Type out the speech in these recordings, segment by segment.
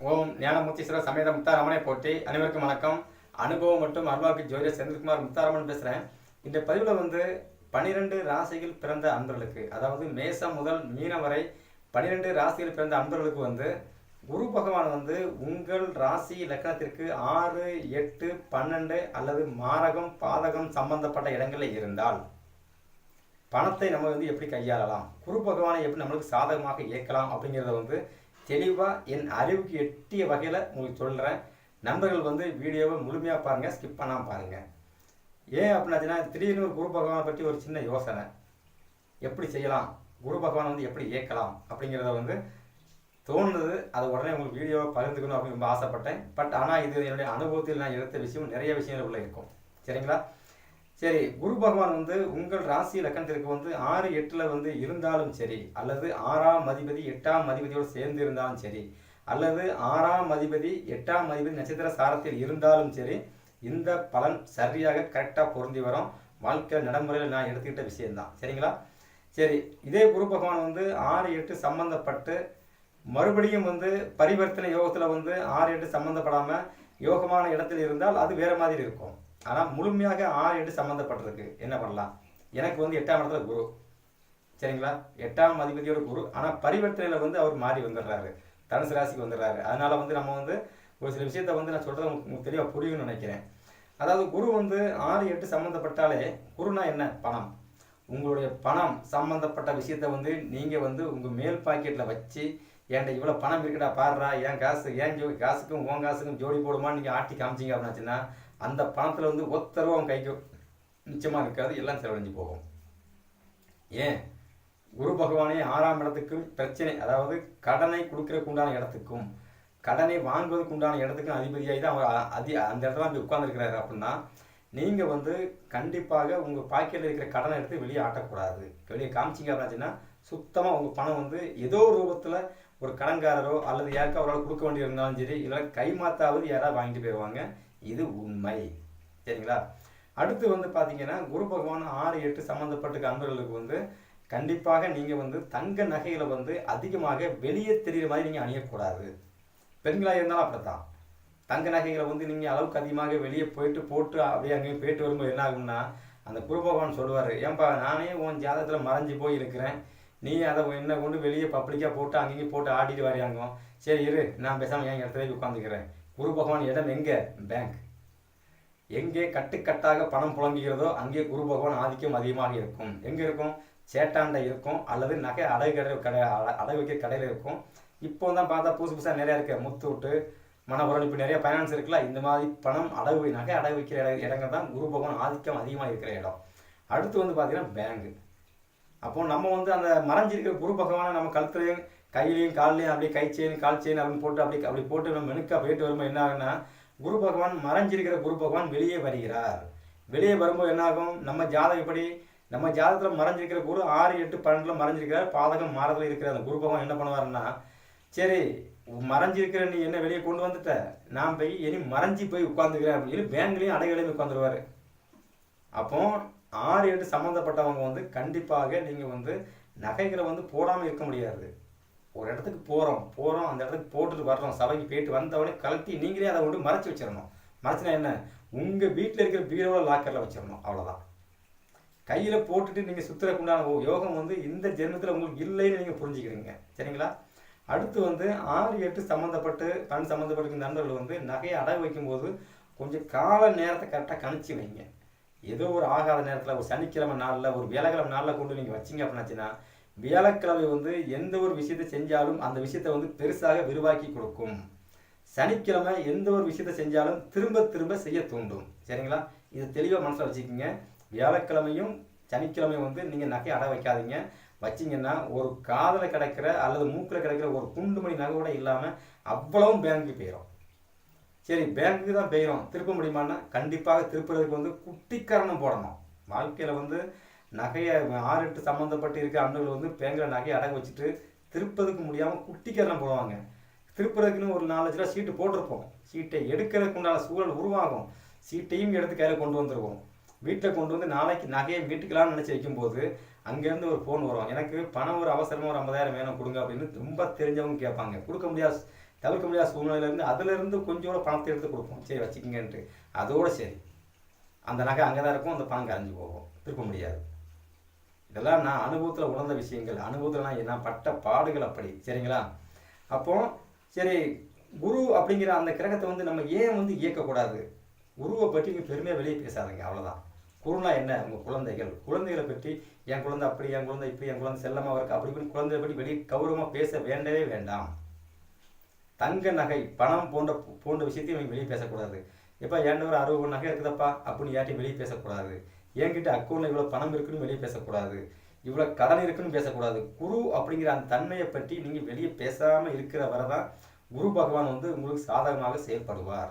ஓம் ஞானமூர்த்தீஸ்வரர் சமேத முத்தாராமனை போற்றி அனைவருக்கும் வணக்கம். அனுபவம் மற்றும் அருள்வாக்கு ஜோதிடர் செந்தில்குமார் முத்தாராமன் பேசுகிறேன் இந்த பதிவில் வந்து பனிரெண்டு ராசிகள் பிறந்த அன்பர்களுக்கு அதாவது மேசம் முதல் மீனம் வரை பனிரெண்டு ராசிகள் பிறந்த அன்பர்களுக்கு வந்து குரு பகவான் வந்து உங்கள் ராசி லக்னத்திற்கு ஆறு எட்டு பன்னெண்டு அல்லது மாரகம் பாதகம் சம்பந்தப்பட்ட இடங்களில் இருந்தால் பணத்தை நம்ம வந்து எப்படி கையாளலாம்? குரு பகவானை எப்படி நம்மளுக்கு சாதகமாக இயக்கலாம் அப்படிங்கிறத வந்து தெளிவாக என் அறிவுக்கு எட்டிய வகையில் உங்களுக்கு சொல்கிறேன் நண்பர்கள் வந்து வீடியோவை முழுமையாக பாருங்கள் ஸ்கிப் பண்ணாமல் பாருங்கள் ஏன் அப்படின்னாச்சுன்னா திடீர்னு ஒரு குரு பகவானை பற்றி ஒரு சின்ன யோசனை. எப்படி செய்யலாம்? குரு பகவானை வந்து எப்படி இயக்கலாம் அப்படிங்கிறத வந்து தோணுது. அதை உடனே உங்களுக்கு வீடியோவை பகிர்ந்துக்கணும் அப்படின்னு ரொம்ப ஆசைப்பட்டேன். பட் ஆனால் இது என்னுடைய அனுபவத்தில் நான் எடுத்த விஷயம் நிறைய விஷயங்கள் உள்ள இருக்கும். சரிங்களா? சரி குரு பகவான் வந்து உங்கள் ராசி லக்கணத்திற்கு வந்து ஆறு எட்டில் வந்து இருந்தாலும் சரி அல்லது ஆறாம் அதிபதி எட்டாம் அதிபதியோடு சேர்ந்து இருந்தாலும் சரி அல்லது ஆறாம் அதிபதி எட்டாம் அதிபதி நட்சத்திர சாரத்தில் இருந்தாலும் சரி இந்த பலன் சரியாக கரெக்டாக பொருந்தி வரும். வாழ்க்கை நடைமுறையில் நான் எடுத்துக்கிட்ட விஷயம்தான். சரிங்களா? சரி இதே குரு பகவான் வந்து ஆறு எட்டு சம்பந்தப்பட்டு மறுபடியும் வந்து பரிவர்த்தனை யோகத்தில் வந்து ஆறு எட்டு சம்மந்தப்படாமல் யோகமான இடத்தில் இருந்தால் அது வேறு மாதிரி இருக்கும். ஆனால் முழுமையாக ஆறு எட்டு சம்மந்தப்பட்டிருக்கு என்ன பண்ணலாம்? எனக்கு வந்து எட்டாம் இடத்துல குரு. சரிங்களா? எட்டாம் அதிபதியோட குரு. ஆனால் பரிவர்த்தனையில் வந்து அவர் மாறி வந்துடுறாரு. தனுசு ராசிக்கு வந்துடுறாரு. அதனால வந்து நம்ம வந்து ஒரு சில விஷயத்த வந்து நான் சொல்கிறது உங்களுக்கு தெளிவாக புரியும்னு நினைக்கிறேன். அதாவது குரு வந்து ஆறு எட்டு சம்மந்தப்பட்டாலே குருனா என்ன? பணம். உங்களுடைய பணம் சம்மந்தப்பட்ட விஷயத்த வந்து நீங்கள் வந்து உங்கள் மேல் பாக்கெட்டில் வச்சு ஏன்டா இவ்வளோ பணம் இருக்குடா பாடுறா என் காசு ஏன் ஜோ காசுக்கும் உன் காசுக்கும் ஜோடி போடுமான்னு நீங்கள் ஆட்டி காமிச்சிங்க அப்படின்னாச்சுன்னா அந்த பணத்தில் வந்து ஒத்தரவு அவன் கைக்கு நிச்சயமாக இருக்காது எல்லாம் செலவழிஞ்சு போகும். ஏன்? குரு பகவானே ஆறாம் இடத்துக்கும் பிரச்சனை அதாவது கடனை கொடுக்கறதுக்கு உண்டான இடத்துக்கும் கடனை வாங்குவதற்கு உண்டான இடத்துக்கும் அதிபதியாகி தான் அவர் அதி அந்த இடத்துல போய் உட்கார்ந்துருக்கிறாரு அப்படின்னா நீங்கள் வந்து கண்டிப்பாக உங்கள் பாக்கெட்டில் இருக்கிற கடனை எடுத்து வெளியே ஆட்டக்கூடாது. வெளியே காமிச்சிங்க அப்படின்னாச்சுன்னா சுத்தமாக உங்கள் பணம் வந்து ஏதோ ஒரு ரூபத்தில் ஒரு கடன்காரரோ அல்லது யாருக்கோ அவரால் கொடுக்க வேண்டியிருந்தாலும் சரி இல்லை கைமாத்தாவது யாராவது வாங்கிட்டு போயிடுவாங்க இது உண்மை. சரிங்களா? அடுத்து வந்து பார்த்தீங்கன்னா குரு பகவான் ஆறு எட்டு சம்மந்தப்பட்ட அன்பர்களுக்கு வந்து கண்டிப்பாக நீங்கள் வந்து தங்க நகைகளை வந்து அதிகமாக வெளியே தெரிகிற மாதிரி நீங்கள் அணியக்கூடாது. பெண்களாக இருந்தாலும் அப்படித்தான். தங்க நகைகளை வந்து நீங்கள் அளவுக்கு அதிகமாக வெளியே போயிட்டு போட்டு அப்படியே அங்கேயும் போயிட்டு வரும்போது என்ன ஆகும்னா அந்த குரு பகவான் சொல்லுவார் ஏன்பா நானே உன் ஜாதகத்தில் மறைஞ்சு போய் இருக்கிறேன் நீ அதை என்ன கொண்டு வெளியே பப்ளிக்காக போட்டு அங்கேயும் போட்டு ஆடிட்டு வரையாங்க சரி இரு நான் பேசாமல் என் இடத்துல உட்காந்துக்கிறேன் குரு பகவான் இடம் எங்கே? பேங்க் எங்கே கட்டுக்கட்டாக பணம் புழங்குகிறதோ அங்கே குரு பகவான் ஆதிக்கம் அதிகமாக இருக்கும். எங்கே இருக்கும்? சேட்டாண்டை இருக்கும் அல்லது நகை அடகு கடை கடை அட- அடகு வைக்கிற கடையில் இருக்கும். இப்போ தான் பார்த்தா புதுசு புதுசாக நிறையா இருக்குது முத்தூட்டு மணபுரம் இப்போ நிறைய ஃபைனான்ஸ் இருக்குல்ல இந்த மாதிரி பணம் அடகு நகை அடகு வைக்கிற இட இடங்கள் தான் குரு பகவான் ஆதிக்கம் அதிகமாக இருக்கிற இடம். அடுத்து வந்து பார்த்திங்கன்னா பேங்க் அப்போது நம்ம வந்து அந்த மறைஞ்சிருக்கிற குரு பகவானை நம்ம கழுத்துலையும் கையிலையும் கால்லையும் அப்படியே கை செயின் கால் செயின் அப்படின்னு போட்டு அப்படி அப்படி போட்டு நம்ம மெனுக்காக போயிட்டு வரும்போது என்ன ஆகுன்னா குரு பகவான் மறைஞ்சிருக்கிற குரு பகவான் வெளியே வருகிறார். வெளியே வரும்போது என்ன ஆகும்? நம்ம ஜாதகம் எப்படி? நம்ம ஜாதகத்தில் மறைஞ்சிருக்கிற குரு ஆறு எட்டு பன்னெண்டில் மறைஞ்சிருக்கிறார். பாதகம் மாறதில் இருக்கிற அந்த குரு பகவான் என்ன பண்ணுவாருன்னா சரி மறைஞ்சிருக்கிற நீ என்ன வெளியே கொண்டு வந்துட்ட? நான் போய் இனி மறைஞ்சி போய் உட்காந்துக்கிறேன் அப்படின்னு சொல்லி பேங்க்லையும் அடைகளையும் உட்காந்துருவார் அப்போ ஆறு எட்டு சம்மந்தப்பட்டவங்க வந்து கண்டிப்பாக நீங்கள் வந்து நகைகளை வந்து போடாமல் இருக்க முடியாது. ஒரு இடத்துக்கு போகிறோம் போகிறோம் அந்த இடத்துக்கு போட்டுட்டு வர்றோம். சபைக்கு போயிட்டு வந்தவொடனே கலத்தி நீங்களே அதை கொண்டு மறைச்சி வச்சிடணும். மறைச்சினா என்ன? உங்கள் வீட்டில் இருக்கிற பீரோவில் லாக்கரில் வச்சிடணும். அவ்வளோதான் கையில் போட்டுட்டு நீங்கள் சுற்றுறக்குண்டான யோகம் வந்து இந்த ஜென்மத்தில் உங்களுக்கு இல்லைன்னு நீங்கள் புரிஞ்சுக்கிறீங்க. சரிங்களா? அடுத்து வந்து ஆறு எட்டு சம்மந்தப்பட்டு பண் சம்மந்தப்பட்ட நண்பர்கள் வந்து நகையை அடகு வைக்கும்போது கொஞ்சம் கால நேரத்தை கரெக்டாக கணிச்சு வைங்க. ஏதோ ஒரு ஆகாத நேரத்தில் ஒரு சனிக்கிழமை நாளில் ஒரு வியாழக்கிழமை நாளில் கொண்டு நீங்கள் வச்சீங்க அப்படின்னாச்சுன்னா வியாழக்கிழமை வந்து எந்த ஒரு விஷயத்தை செஞ்சாலும் அந்த விஷயத்தை வந்து பெருசாக விரிவாக்கி கொடுக்கும். சனிக்கிழமை எந்த ஒரு விஷயத்தை செஞ்சாலும் திரும்ப திரும்ப செய்ய தூண்டும். சரிங்களா? இது தெளிவாக மனசில் வச்சுக்கோங்க. வியாழக்கிழமையும் சனிக்கிழமையும் வந்து நீங்கள் நகை அட வைக்காதீங்க. வச்சிங்கன்னா ஒரு காதில் கிடைக்கிற அல்லது மூக்கில் கிடைக்கிற ஒரு குண்டு மணி நகை கூட இல்லாமல் அவ்வளவும் பேங்க்கு போயிடும் சரி பேங்க்குக்கு தான் போயிடும் திருப்ப முடியுமான்னா கண்டிப்பாக திருப்புறதுக்கு வந்து குட்டிக்கரணம் போடணும். வாழ்க்கையில் வந்து நகையை ஆறு எட்டு சம்மந்தப்பட்டு இருக்க அண்ணர்கள் வந்து பேங்கிற நகையை அடகு வச்சுட்டு திருப்பதுக்கு முடியாமல் குட்டிக்கரணம் போடுவாங்க. திருப்புறதுக்குன்னு ஒரு நாலஞ்சு ரூபா சீட்டு போட்டிருப்போம். சீட்டை எடுக்கிறதுக்கு உண்டான சூழல் உருவாகும். சீட்டையும் எடுத்து கையில் கொண்டு வந்துருவோம். வீட்டில் கொண்டு வந்து நாளைக்கு நகையை வீட்டுக்கெல்லாம் நினச்சி வைக்கும்போது அங்கேருந்து ஒரு ஃபோன் வரும். எனக்கு பணம் ஒரு அவசரமாக ஒரு ஐம்பதாயிரம் வேணும் கொடுங்க அப்படின்னு ரொம்ப தெரிஞ்சவங்க கேட்பாங்க. கொடுக்க முடியாது தவிர்க்க முடியாத சூழ்நிலையிலேருந்து அதுலேருந்து கொஞ்சோட பணத்தை எடுத்து கொடுப்போம். சரி வச்சுக்கங்கன்ட்டு. அதோடு சரி. அந்த நகை அங்கே தான் இருக்கும் அந்த பணம் கரைஞ்சி போகும். திருப்ப முடியாது. இதெல்லாம் நான் அனுபவத்தில் உணர்ந்த விஷயங்கள். அனுபவத்தில் நான் நான் பட்ட பாடுகள் அப்படி. சரிங்களா? அப்போ சரி குரு அப்படிங்கிற அந்த கிரகத்தை வந்து நம்ம ஏன் வந்து இயக்கக்கூடாது? குருவை பற்றி நீங்கள் பெருமையாக வெளியே பேசாதீங்க. அவ்வளோதான் குருனா என்ன? உங்கள் குழந்தைகள். குழந்தைகளை பற்றி என் குழந்தை அப்படி என் குழந்தை இப்படி என் குழந்தை செல்லமாக இருக்கு? அப்படி இப்படி குழந்தைய பற்றி வெளியே கௌரவமாக பேச வேண்டவே வேண்டாம். தங்க நகை பணம் போன்ற போன்ற விஷயத்தையும் வெளியே பேசக்கூடாது. எப்போ ஏன்ட ஒரு அறுபது நகை இருக்குதப்பா? அப்படின்னு யார்ட்டையும் வெளியே பேசக்கூடாது. என்கிட்ட அக்கௌண்ட்டில் இவ்வளோ பணம் இருக்குன்னு வெளியே பேசக்கூடாது. இவ்வளோ கடன் இருக்குன்னு பேசக்கூடாது. குரு அப்படிங்கிற அந்த தன்மையை பற்றி நீங்கள் வெளியே பேசாமல் இருக்கிற வரை தான் குரு பகவான் வந்து உங்களுக்கு சாதகமாக செயல்படுவார்.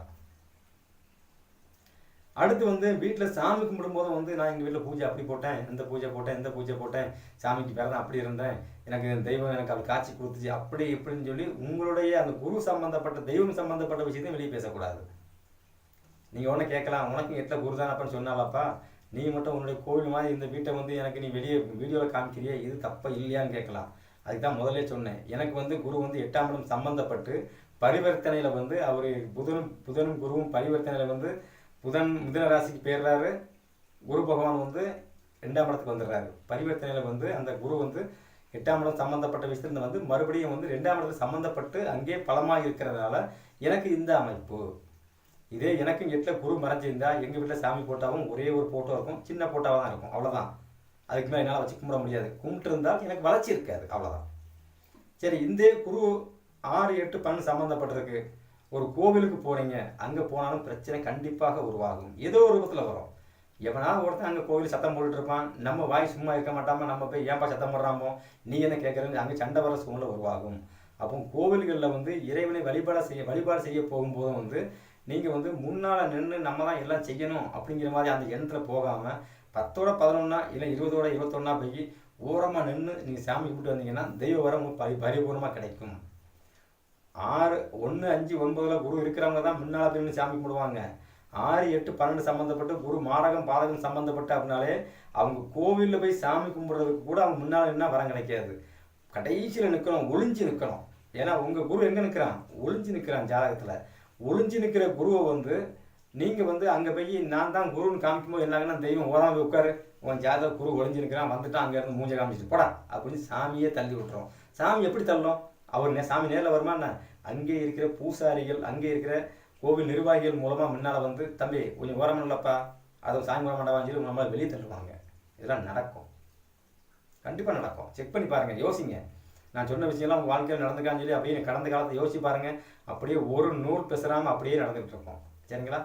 அடுத்து வந்து வீட்டில் சாமி கும்பிடும்போது வந்து நான் எங்கள் வீட்டில் பூஜை அப்படி போட்டேன் இந்த பூஜை போட்டேன் இந்த பூஜை போட்டேன் சாமிக்கு தான் அப்படி இருந்தேன் எனக்கு தெய்வம் எனக்கு அவள் காட்சி கொடுத்துச்சு அப்படி இப்படின்னு சொல்லி உங்களுடைய அந்த குரு சம்பந்தப்பட்ட தெய்வம் சம்பந்தப்பட்ட விஷயத்தையும் வெளியே பேசக்கூடாது. நீங்கள் ஒன்று கேட்கலாம் உனக்கு எட்டில் குரு அப்படின்னு சொன்னாலப்பா நீ மட்டும் உன்னுடைய கோவில் மாதிரி இந்த வீட்டை வந்து எனக்கு நீ வெளியே வீடியோவில் காமிக்கிறியே இது தப்பா இல்லையான்னு கேட்கலாம். அதுக்கு தான் முதல்ல சொன்னேன். எனக்கு வந்து குரு வந்து எட்டாம் இடம் சம்பந்தப்பட்டு பரிவர்த்தனையில் வந்து அவர் புதனும் புதனும் குருவும் பரிவர்த்தனையில் வந்து புதன் மிதன ராசிக்கு பேர்றாரு குரு பகவான் வந்து ரெண்டாம் இடத்துக்கு வந்துடுறாரு. பரிவர்த்தனையில் வந்து அந்த குரு வந்து எட்டாம் இடம் சம்மந்தப்பட்ட விஷயத்துல வந்து மறுபடியும் வந்து ரெண்டாம் இடத்துல சம்மந்தப்பட்டு அங்கே பலமாக இருக்கிறதுனால எனக்கு இந்த அமைப்பு. இதே எனக்கும் எட்டில் குரு மறைஞ்சிருந்தா எங்கள் வீட்டில் சாமி போட்டாவும் ஒரே ஒரு ஃபோட்டோ இருக்கும். சின்ன ஃபோட்டோவாக தான் இருக்கும். அவ்வளோதான் அதுக்கு மேலே என்னால் வச்சு கும்பிட முடியாது. கும்பிட்டு இருந்தால் எனக்கு வளர்ச்சி இருக்காது. அவ்வளோதான் சரி இந்த குரு ஆறு எட்டு பன்னெண்டு சம்மந்தப்பட்டிருக்கு ஒரு கோவிலுக்கு போகிறீங்க அங்கே போனாலும் பிரச்சனை கண்டிப்பாக உருவாகும். ஏதோ ஒரு ரூபத்தில் வரும். எவனாவது ஒருத்தன் அங்கே கோவில் சத்தம் போட்டுட்டு இருப்பான். நம்ம வாய் சும்மா இருக்க மாட்டாமல் நம்ம போய் ஏன்பா சத்தம் போடுறாமோ? நீ என்ன கேட்குறேன்னு அங்கே சண்டை வர சூழ்நிலை உருவாகும். அப்போ கோவில்களில் வந்து இறைவனை வழிபாடு செய்ய வழிபாடு செய்ய போகும்போதும் வந்து நீங்கள் வந்து முன்னால் நின்று நம்ம தான் எல்லாம் செய்யணும் அப்படிங்கிற மாதிரி அந்த எண்ணத்தில் போகாமல் பத்தோட பதினொன்னா இல்லை இருபதோட இருபத்தொன்னா போய் ஓரமாக நின்று நீங்கள் சாமி கும்பிட்டு வந்தீங்கன்னா தெய்வ வரம் பரி பரிபூர்ணமாக கிடைக்கும். ஆறு ஒன்று அஞ்சு ஒன்பதில் குரு இருக்கிறவங்க தான் முன்னால் போய் சாமி கும்பிடுவாங்க. ஆறு எட்டு பன்னெண்டு சம்மந்தப்பட்டு குரு மாரகம் பாதகம் சம்மந்தப்பட்டு அப்படின்னாலே அவங்க கோவிலில் போய் சாமி கும்பிட்றதுக்கு கூட அவங்க முன்னால் நின்னா வரம் கிடைக்காது. கடைசியில் நிற்கணும் ஒளிஞ்சு நிற்கணும் ஏன்னா உங்கள் குரு எங்கே நிற்கிறான் ஒளிஞ்சு நிற்கிறான் ஜாதகத்தில். ஒளிஞ்சு நிற்கிற குருவை வந்து நீங்கள் வந்து அங்கே போய் நான் தான் குருன்னு காமிக்கும்போது என்னாங்கன்னா தெய்வம் ஓதாம போய் உட்காரு. உன் ஜாதக குரு ஒளிஞ்சு நிற்கிறான் வந்துட்டான் அங்கேருந்து மூஞ்ச காமிச்சிட்டு போடா அப்படின்னு சாமியே தள்ளி விட்டுறோம் சாமி எப்படி தள்ளணும்? அவர் நே சாமி நேரில் வருமா என்ன? அங்கே இருக்கிற பூசாரிகள் அங்கே இருக்கிற கோவில் நிர்வாகிகள் மூலமாக முன்னால் வந்து தம்பி கொஞ்சம் ஓரம் இல்லைப்பா அதை சாமி வர மாட்டான்னு சொல்லி நம்மளால் வெளியே தள்ளுவாங்க. இதெல்லாம் நடக்கும். கண்டிப்பாக நடக்கும். செக் பண்ணி பாருங்கள் யோசிங்க. நான் சொன்ன விஷயம்லாம் உங்கள் வாழ்க்கையில் நடந்துக்கான்னு சொல்லி அப்படியே கடந்த காலத்தை யோசிச்சு பாருங்கள் அப்படியே ஒரு நூல் பேசுறாம அப்படியே நடந்துகிட்டு இருக்கோம். சரிங்களா?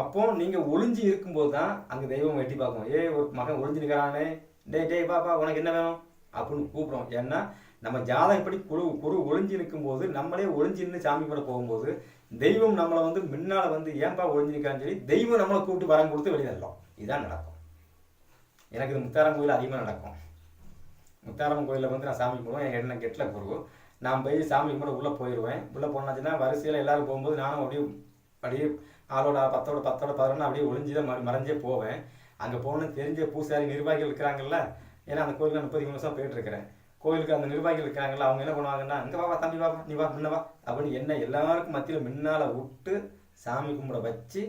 அப்போ நீங்கள் ஒளிஞ்சு இருக்கும்போது தான் அங்கே தெய்வம் வெட்டி பார்க்கும். ஏ ஒரு மகன் ஒளிஞ்சு நிற்கிறானே டேய் டேய் பாப்பா உனக்கு என்ன வேணும்? அப்படின்னு கூப்பிட்றோம் ஏன்னா நம்ம ஜாதகம் எப்படி குழு குரு ஒளிஞ்சு நிற்கும்போது நம்மளே ஒளிஞ்சு நின்று சாமி கூட போகும்போது தெய்வம் நம்மளை வந்து முன்னால் வந்து ஏன்பா ஒளிஞ்சு நிற்கான்னு சொல்லி தெய்வம் நம்மளை கூப்பிட்டு வரம் கொடுத்து வெளியிடலாம் இதுதான் நடக்கும். எனக்கு இது முத்தாரம் கோயில் அதிகமாக நடக்கும். முத்தாரம் கோயிலில் வந்து நான் சாமி கும்பிடுவேன். என் என்ன கெட்டில் குரு. நான் போய் சாமி கும்பிட உள்ளே போயிடுவேன் உள்ளே போனாச்சுன்னா வரிசையில் எல்லோரும் போகும்போது நானும் அப்படியே அப்படியே ஆளோட பத்தோட பத்தோட பதினொன்று அப்படியே ஒளிஞ்சு தான் மறைஞ்சே போவேன். அங்கே போகணும்னு தெரிஞ்ச பூசாரி நிர்வாகிகள் இருக்கிறாங்கல்ல ஏன்னா அந்த கோயிலுக்கு முப்பது நிமிஷம் போயிட்டு இருக்கிறேன் கோயிலுக்கு அந்த நிர்வாகிகள் இருக்கிறாங்கல்ல அவங்க என்ன பண்ணுவாங்கன்னா அங்கே வா தம்பி வா நீ வா முன்னவா அப்படின்னு என்ன எல்லாருக்கும் மத்தியில் முன்னால் விட்டு சாமி கும்பிட வச்சு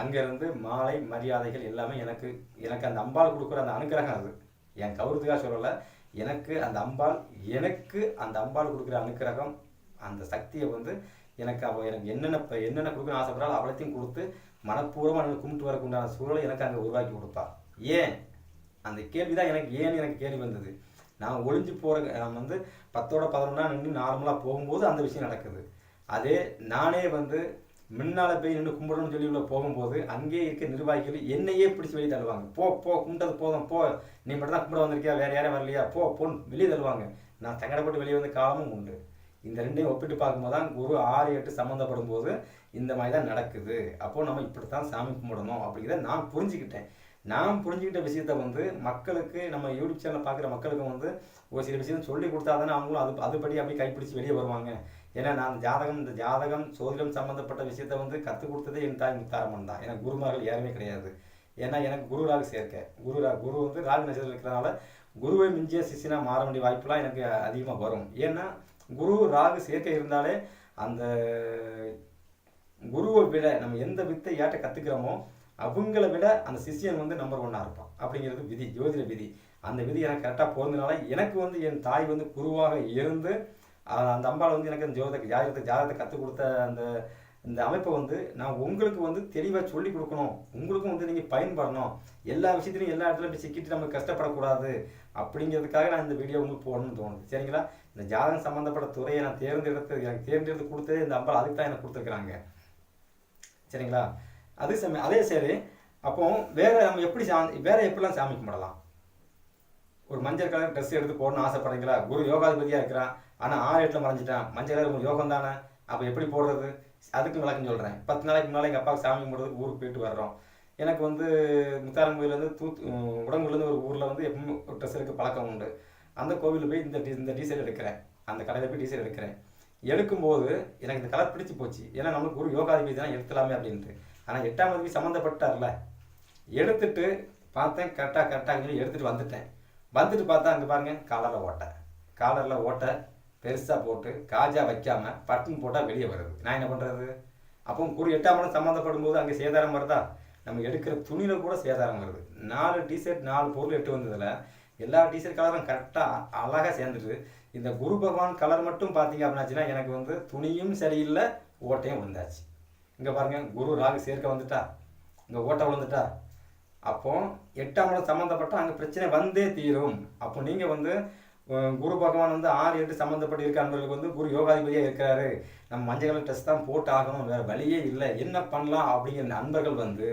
அங்கேருந்து மாலை மரியாதைகள் எல்லாமே எனக்கு எனக்கு அந்த அம்பாள் கொடுக்குற அந்த அனுகிரகம் அது. என் கௌரவத்துக்காக சொல்லலை. எனக்கு அந்த அம்பாள் எனக்கு அந்த அம்பாள் கொடுக்குற அனுக்கிரகம் அந்த சக்தியை வந்து எனக்கு அவள் எனக்கு என்னென்ன இப்போ என்னென்ன கொடுக்கணும்னு ஆசைப்படுறாள் அவளத்தையும் கொடுத்து மனப்பூர்வமாக எனக்கு கும்பிட்டு வரக்கு உண்டான சூழலை எனக்கு அங்கே உருவாக்கி கொடுப்பா. ஏன்? அந்த கேள்வி தான் எனக்கு ஏன் எனக்கு கேள்வி வந்தது? நான் ஒளிஞ்சு போகிற நான் வந்து பத்தோட பதினொன்னா நின்று நார்மலாக போகும்போது அந்த விஷயம் நடக்குது. அதே நானே வந்து முன்னால் போய் நின்று கும்பிடணும்னு சொல்லி உள்ள போகும்போது அங்கேயே இருக்க நிர்வாகிகள் என்னையே பிடிச்சி வெளியே தள்ளுவாங்க. போ போ கும்பிட்டது போதும் போ. நீ மட்டும் தான் கும்பிட வந்திருக்கியா? வேற யாரும் வரலையா? போ போன்னு வெளியே தள்ளுவாங்க. நான் சங்கடப்பட்டு வெளியே வந்த காலமும் உண்டு. இந்த ரெண்டையும் ஒப்பிட்டு பார்க்கும்போது தான் குரு ஆறு எட்டு சம்மந்தப்படும் போது இந்த மாதிரி தான் நடக்குது. அப்போ நம்ம இப்படித்தான் சாமி கும்பிடணும் அப்படிங்கிறத நான் புரிஞ்சுக்கிட்டேன். நான் புரிஞ்சுக்கிட்ட விஷயத்த வந்து மக்களுக்கு நம்ம யூடியூப் சேனல் பார்க்குற மக்களுக்கு வந்து ஒரு சில விஷயம் சொல்லி கொடுத்தா தானே அவங்களும் அது அதுபடி அப்படியே கைப்பிடிச்சு வெளியே வருவாங்க. ஏன்னா நான் ஜாதகம் இந்த ஜாதகம் சோதிடம் சம்மந்தப்பட்ட விஷயத்த வந்து கற்றுக் கொடுத்ததே என் தாய் முத்தாரம்மன் தான். எனக்கு குருமார்கள் யாருமே கிடையாது. ஏன்னா எனக்கு குரு ராகு சேர்க்க. குரு ரா குரு வந்து ராகு நட்சத்திரம் இருக்கிறனால குருவை மிஞ்சிய சிஷினா மாற வேண்டிய வாய்ப்புலாம் எனக்கு அதிகமாக வரும். ஏன்னா குரு ராகு சேர்க்கை இருந்தாலே அந்த குருவை விட நம்ம எந்த வித்தை யார்ட்ட கற்றுக்கிறோமோ அவங்கள விட அந்த சிஷ்யன் வந்து நம்பர் ஒன்னாக இருப்பான். அப்படிங்கிறது விதி ஜோதிட விதி. அந்த விதி எனக்கு கரெக்டாக பொருந்தினால எனக்கு வந்து என் தாய் வந்து குருவாக இருந்து அந்த அம்பாள் வந்து எனக்கு அந்த ஜோத ஜாதகத்தை ஜாதகத்தை கற்றுக் கொடுத்த அந்த இந்த அமைப்பை வந்து நான் உங்களுக்கு வந்து தெளிவாக சொல்லி கொடுக்கணும். உங்களுக்கும் வந்து நீங்கள் பயன்படணும். எல்லா விஷயத்துலையும் எல்லா இடத்துலையும் போய் சிக்கிட்டு நம்ம கஷ்டப்படக்கூடாது அப்படிங்கிறதுக்காக நான் இந்த வீடியோ உங்களுக்கு போடணும்னு தோணுது. சரிங்களா? இந்த ஜாதகம் சம்மந்தப்பட்ட துறையை நான் தேர்ந்தெடுத்து எனக்கு தேர்ந்தெடுத்து கொடுத்ததே இந்த அம்பாள் அதுக்கு தான் எனக்கு கொடுத்துருக்குறாங்க. சரிங்களா? அது சமயம் அதே சரி அப்போ வேற நம்ம எப்படி சாமி வேற எப்படிலாம் சாமி கும்பிடலாம்? ஒரு மஞ்சள் கலர் ட்ரெஸ் எடுத்து போடணும்னு ஆசைப்படுறீங்களா? குரு யோகாதிபதியாக இருக்கிறான். ஆனால் ஆறு எட்டில் மறைஞ்சிட்டான். மஞ்சள் கலர் யோகம் தானே? அப்போ எப்படி போடுறது? அதுக்கு விளக்கம் சொல்கிறேன் பத்து நாளைக்கு முன்னால் எங்கள் அப்பாவுக்கு சாமி கும்பிடுறதுக்கு ஊருக்கு போயிட்டு வர்றோம். எனக்கு வந்து முத்தாரங்கோயிலேருந்து தூத்து உடம்புலேருந்து ஒரு ஊரில் வந்து எப்பவுமே ஒரு ட்ரெஸ் எடுக்க பழக்கம் உண்டு. அந்த கோவிலில் போய் இந்த டி இந்த டீசல் எடுக்கிறேன். அந்த கடையில் போய் டீசல் எடுக்கிறேன். எடுக்கும்போது எனக்கு இந்த கலர் பிடிச்சி போச்சு. ஏன்னா நம்மளுக்கு குரு யோகாதிபதி தான் எடுத்துலாமே அப்படின்ட்டு. ஆனால் எட்டாம் தேதி சம்மந்தப்பட்டார்ல எடுத்துட்டு பார்த்தேன் கரெக்டாக கரெக்டாக சொல்லி எடுத்துகிட்டு வந்துட்டேன். வந்துட்டு பார்த்தா அங்கே பாருங்க காலரில் ஓட்டை. காலரில் ஓட்டை பெருசாக போட்டு காஜா வைக்காம பட்டன் போட்டால் வெளியே வருது. நான் என்ன பண்ணுறது அப்போ குரு எட்டாம் சம்மந்தப்படும் போது அங்கே சேதாரம் வருதா? நம்ம எடுக்கிற துணியில் கூட சேதாரம் வருது. நாலு டிஷர்ட் நாலு பொருள் எட்டு வந்ததில் எல்லா டிஷர்ட் கலரும் கரெக்டாக அழகாக சேர்ந்துட்டு இந்த குரு பகவான் கலர் மட்டும் பார்த்தீங்க அப்படின்னாச்சுன்னா எனக்கு வந்து துணியும் சரியில்லை ஓட்டையும் விழுந்தாச்சு. இங்கே பாருங்க குரு ராகு சேர்க்க வந்துட்டா. இங்கே ஓட்டை விழுந்துட்டா. அப்போ எட்டாம் இடம் சம்மந்தப்பட்ட அங்கே பிரச்சனை வந்தே தீரும். அப்போ நீங்கள் வந்து குரு பகவான் வந்து ஆறு எட்டு சம்மந்தப்பட்டு இருக்க அன்பர்களுக்கு வந்து குரு யோகாதிபதியாக இருக்கிறாரு. நம்ம மஞ்சள் கலர் ட்ரெஸ் தான் போட்டு ஆகணும் வேறு வழியே இல்லை. என்ன பண்ணலாம் அப்படிங்கிற நண்பர்கள் வந்து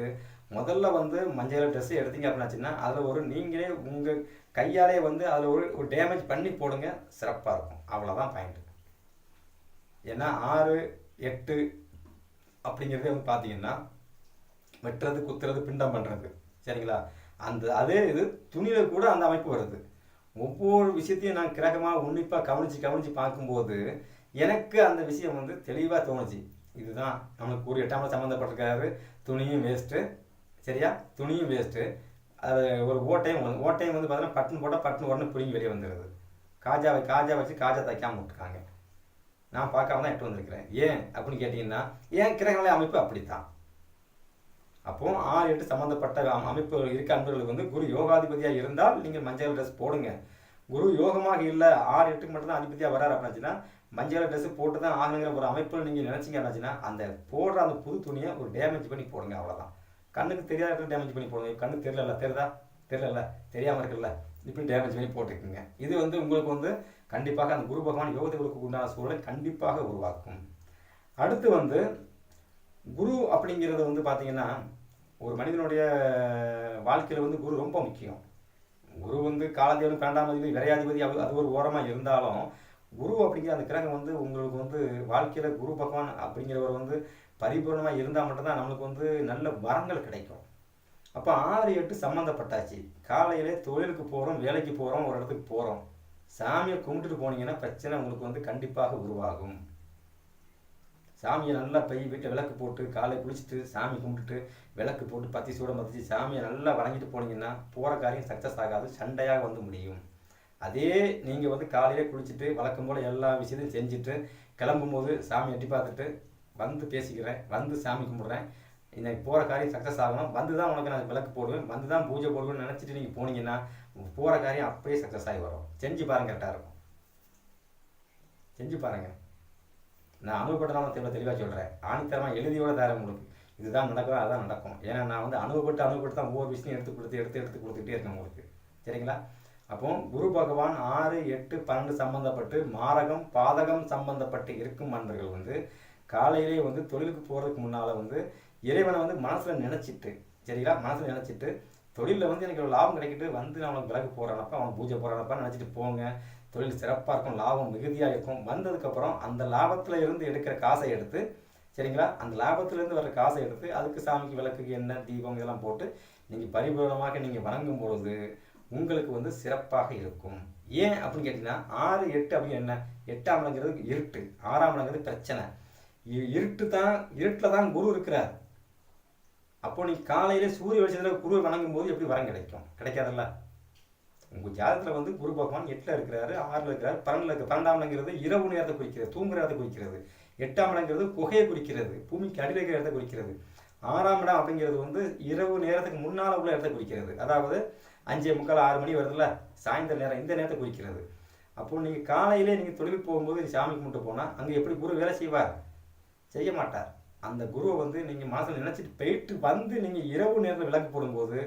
முதல்ல வந்து மஞ்சள் கலர் ட்ரெஸ் எடுத்தீங்க அப்படின்னாச்சுன்னா அதில் ஒரு நீங்களே உங்கள் கையாலே வந்து அதில் ஒரு ஒரு டேமேஜ் பண்ணி போடுங்க. சிறப்பாக இருக்கும். அவ்வளோதான் பாயிண்ட் ஏன்னா ஆறு எட்டு அப்படிங்கிறதே வந்து பார்த்தீங்கன்னா வெட்டுறது குத்துறது பிண்டம் பண்ணுறது சரிங்களா? அந்த அதே இது துணியில் கூட அந்த அமைப்பு வருது. ஒவ்வொரு விஷயத்தையும் நான் கிரகமாக உன்னிப்பாக கவனித்து கவனித்து பார்க்கும்போது எனக்கு அந்த விஷயம் வந்து தெளிவாக தோணுச்சு. இதுதான் நம்மளுக்கு ஒரு எட்டாமல் சம்மந்தப்பட்டிருக்காரு துணியும் வேஸ்ட்டு சரியா? துணியும் வேஸ்ட்டு அது ஒரு ஓட்டையும் வந்து- ஓட்டையும் வந்து பார்த்தீங்கன்னா பட்டன் போட்டால் பட்டன் உடனே பிடிங்கி வெளியே வந்துடுது காஜாவை காஜா வச்சு காஜா தைக்காமல் விட்டுருக்காங்க நான் பார்க்காம தான் எட்டு வந்திருக்கிறேன். ஏன் அப்படின்னு கேட்டிங்கன்னா ஏன் கிரகங்களை அமைப்பு அப்படித்தான். அப்போ ஆறு எட்டு சம்மந்தப்பட்ட அமைப்புகள் அமைப்பு இருக்க அன்பர்களுக்கு வந்து குரு யோகாதிபதியாக இருந்தால் நீங்கள் மஞ்சள் ட்ரெஸ் போடுங்க. குரு யோகமாக இல்லை ஆறு எட்டுக்கு மட்டும்தான் அதிபதியாக வராரு அப்படின்னாச்சுன்னா மஞ்சள் ட்ரெஸ் போட்டு தான் ஆகணுங்கிற ஒரு அமைப்பில் நீங்கள் நினச்சிங்க அப்படின்னாச்சுன்னா அந்த போடுற அந்த புது துணியை ஒரு டேமேஜ் பண்ணி போடுங்க அவ்வளோதான் கண்ணுக்கு தெரியாத இடத்துல டேமேஜ் பண்ணி போடுங்க. கண்ணுக்கு தெரியல தெரியுதா? தெரியல தெரியாமல் இருக்குல்ல. இப்படி டேமேஜ் பண்ணி போட்டிருக்குங்க இது வந்து உங்களுக்கு வந்து கண்டிப்பாக அந்த குரு பகவான் யோகத்துக்கு உண்டான சூழலை கண்டிப்பாக உருவாக்கும். அடுத்து வந்து குரு அப்படிங்கிறது வந்து பார்த்தீங்கன்னா ஒரு மனிதனுடைய வாழ்க்கையில் வந்து குரு ரொம்ப முக்கியம். குரு வந்து காலதேவன் பன்னெண்டாம் அதிபதி விரையாதிபதி அது அது ஒரு ஓரமாக இருந்தாலும் குரு அப்படிங்கிற அந்த கிரகம் வந்து உங்களுக்கு வந்து வாழ்க்கையில் குரு பகவான் அப்படிங்கிறவர் வந்து பரிபூர்ணமாக இருந்தால் மட்டும்தான் நம்மளுக்கு வந்து நல்ல வரங்கள் கிடைக்கும். அப்போ ஆறு எட்டு சம்மந்தப்பட்டாச்சு காலையிலே தொழிலுக்கு போகிறோம் வேலைக்கு போகிறோம் ஒரு இடத்துக்கு போகிறோம் சாமியை கும்பிட்டுட்டு போனீங்கன்னா பிரச்சனை உங்களுக்கு வந்து கண்டிப்பாக உருவாகும். சாமியை நல்லா போய் வீட்டில் விளக்கு போட்டு காலை குளிச்சுட்டு சாமி கும்பிட்டுட்டு விளக்கு போட்டு பத்தி சூட மதிச்சு சாமியை நல்லா வணங்கிட்டு போனீங்கன்னா போகிற காரியம் சக்ஸஸ் ஆகாது சண்டையாக வந்து முடியும். அதே நீங்கள் வந்து காலையிலே குளிச்சுட்டு வழக்கம் போல் எல்லா விஷயத்தையும் செஞ்சுட்டு கிளம்பும்போது சாமி எட்டி பார்த்துட்டு வந்து பேசிக்கிறேன் வந்து சாமி கும்பிட்றேன். இன்னைக்கு போகிற காரியம் சக்ஸஸ் ஆகணும். வந்து தான் உனக்கு நான் விளக்கு போடுவேன். வந்து தான் பூஜை போடுவேன்னு நினச்சிட்டு நீங்கள் போனீங்கன்னா போகிற காரியம் அப்படியே சக்ஸஸ் ஆகி வரும். செஞ்சு பாருங்கள் கரெக்டாக இருக்கும். செஞ்சு பாருங்க. நான் அனுபவப்பட்டனால தெளிவாக தெளிவாக சொல்கிறேன் ஆணித்தரமாக எழுதியோட தரேன் உங்களுக்கு இதுதான் நடக்கும் அதுதான் நடக்கும். ஏன்னா நான் வந்து அனுபவப்பட்டு அனுபவப்பட்டு தான் ஒவ்வொரு விஷயம் எடுத்து கொடுத்து எடுத்து எடுத்து கொடுத்துக்கிட்டே இருக்கேன் உங்களுக்கு. சரிங்களா? அப்போ குரு பகவான் ஆறு எட்டு பன்னெண்டு சம்பந்தப்பட்டு மாரகம் பாதகம் சம்பந்தப்பட்டு இருக்கும் நண்பர்கள் வந்து காலையிலே வந்து தொழிலுக்கு போகிறதுக்கு முன்னால் வந்து இறைவனை வந்து மனசில் நினச்சிட்டு சரிங்களா? மனசில் நினச்சிட்டு தொழிலில் வந்து எனக்கு லாபம் கிடைக்கிட்டு வந்து நான் அவனுக்கு விலகு போகிறானப்ப அவன் பூஜை போகிறானப்பா நினச்சிட்டு போங்க. தொழில் சிறப்பாக இருக்கும் லாபம் மிகுதியாக இருக்கும். வந்ததுக்கப்புறம் அந்த லாபத்தில் இருந்து எடுக்கிற காசை எடுத்து சரிங்களா? அந்த லாபத்திலேருந்து வர காசை எடுத்து அதுக்கு சாமிக்கு விளக்குக்கு என்ன தீபம் இதெல்லாம் போட்டு நீங்கள் பரிபூரணமாக நீங்கள் வணங்கும் பொழுது உங்களுக்கு வந்து சிறப்பாக இருக்கும். ஏன் அப்படின்னு கேட்டிங்கன்னா ஆறு எட்டு அப்படின்னு என்ன? எட்டாம் இடங்கிறது இருட்டு. ஆறாம் இடங்கிறது பிரச்சனை. இருட்டு தான் இருட்டில் தான் குரு இருக்கிறார். அப்போ நீ காலையிலே சூரிய வெளிச்சத்தில் குருவை வணங்கும் போது எப்படி வரம் கிடைக்கும்? கிடைக்காதல்ல? உங்கள் ஜாதகத்தில் வந்து குரு பகவான் எட்டில் இருக்கிறாரு ஆறில் இருக்கிறாரு பன்னெண்டில் இருக்க. பன்னெண்டாம் இடங்கிறது இரவு நேரத்தை குறிக்கிறது தூங்குற இடத்தை குறிக்கிறது. எட்டாம் இடங்கிறது குகையை குறிக்கிறது பூமிக்கு அடியில் இருக்கிற இடத்தை குறிக்கிறது. ஆறாம் இடம் அப்படிங்கிறது வந்து இரவு நேரத்துக்கு முன்னால் உள்ள இடத்தை குறிக்கிறது. அதாவது அஞ்சே முக்கால் ஆறு மணி வருதுல்ல? சாயந்தர நேரம் இந்த நேரத்தை குறிக்கிறது. அப்போ நீங்கள் காலையிலே நீங்கள் தொழில் போகும்போது சாமி கும்பிட்டு போனால் அங்கே எப்படி குரு வேலை செய்வார்? செய்ய மாட்டார். அந்த குருவை வந்து நீங்கள் மனசில் நினச்சிட்டு போயிட்டு வந்து நீங்கள் இரவு நேரத்தில் விளக்கு போடும்போது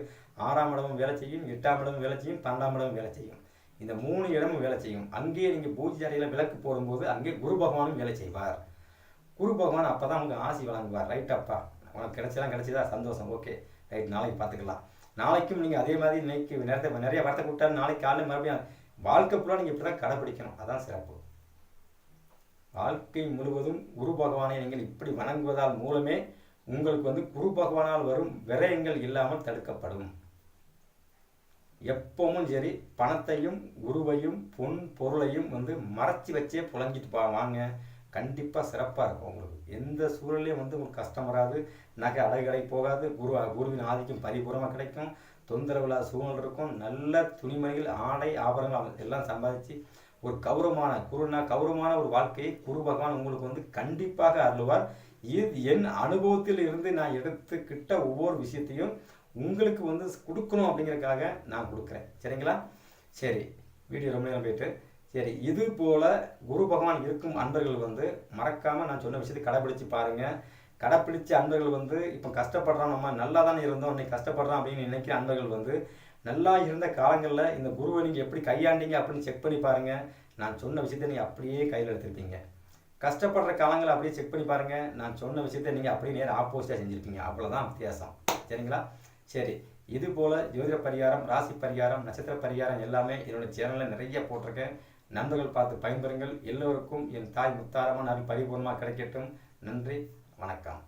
ஆறாம் இடமும் வேலை செய்யும் எட்டாம் இடமும் வேலை செய்யும் பன்னெண்டாம் இடமும் வேலை செய்யும். இந்த மூணு இடமும் வேலை செய்யும். அங்கேயே நீங்கள் பூஜை அறையில் விளக்கு போடும்போது அங்கே குரு பகவானும் வேலை செய்வார். குரு பகவான் அப்போ தான் உங்களுக்கு ஆசி வழங்குவார். ரைட் அப்பா உனக்கு கிடைச்சலாம் கிடைச்சதா? சந்தோஷம். ஓகே ரைட் நாளைக்கு பார்த்துக்கலாம். நாளைக்கும் நீங்கள் அதே மாதிரி இன்னைக்கு நேரத்தை நிறைய வார்த்தை கூப்பிட்டாரு நாளைக்கு காலையில் மறுபடியும் வாழ்க்கை ஃபுல்லாக நீங்கள் இப்படி தான் கடைப்பிடிக்கணும் அதான் சிறப்பு. வாழ்க்கை முழுவதும் குரு பகவானை நீங்கள் இப்படி வணங்குவதால் மூலமே உங்களுக்கு வந்து குரு பகவானால் வரும் விரயங்கள் இல்லாமல் தடுக்கப்படும். எப்பவும் சரி பணத்தையும் குருவையும் பொன் பொருளையும் வந்து மறைச்சி வச்சே புழங்கிட்டு பா வாங்க. கண்டிப்பாக சிறப்பாக இருக்கும் உங்களுக்கு. எந்த சூழலையும் வந்து உங்களுக்கு கஷ்டம் வராது. நகை அடைகளை போகாது. குரு குருவின் ஆதிக்கம் பரிபூர்ணமாக கிடைக்கும். தொந்தரவு இல்லாத சூழ்நிலை இருக்கும். நல்ல துணிமணிகள் ஆடை ஆபரணங்கள் எல்லாம் சம்பாதிச்சு ஒரு கௌரவமான குருனா கௌரவமான ஒரு வாழ்க்கையை குரு பகவான் உங்களுக்கு வந்து கண்டிப்பாக அருள்வார். இது என் அனுபவத்தில் இருந்து நான் எடுத்துக்கிட்ட ஒவ்வொரு விஷயத்தையும் உங்களுக்கு வந்து கொடுக்கணும் அப்படிங்கிறதுக்காக நான் கொடுக்குறேன். சரிங்களா? சரி வீடியோ ரொம்ப நேரம் போயிட்டு. சரி இது போல குரு பகவான் இருக்கும் அன்பர்கள் வந்து மறக்காம நான் சொன்ன விஷயத்தை கடைபிடிச்சு பாருங்க. கடைப்பிடிச்ச அன்பர்கள் வந்து இப்போ கஷ்டப்படுறோம் நம்ம நல்லா தானே இருந்தோம் இன்னைக்கு கஷ்டப்படுறோம் அப்படின்னு நினைக்கிற அன்பர்கள் வந்து நல்லா இருந்த காலங்களில் இந்த குருவை நீங்கள் எப்படி கையாண்டீங்க அப்படின்னு செக் பண்ணி பாருங்க. நான் சொன்ன விஷயத்த நீங்கள் அப்படியே கையில் எடுத்திருப்பீங்க. கஷ்டப்படுற காலங்களை அப்படியே செக் பண்ணி பாருங்க. நான் சொன்ன விஷயத்த நீங்கள் அப்படியே நேரம் ஆப்போசிட்டாக செஞ்சுருப்பீங்க. அவ்வளோதான் வித்தியாசம். சரிங்களா? சரி. இது போல் ஜோதிட பரிகாரம் ராசி பரிகாரம் நட்சத்திர பரிகாரம் எல்லாமே என்னோடய சேனலில் நிறைய போட்டிருக்கேன். நண்பர்கள் பார்த்து பயன்பெறுங்கள். எல்லோருக்கும் என் தாய் முத்தாரமாக நான் பரிபூர்ணமாக கிடைக்கட்டும். நன்றி. வணக்கம்.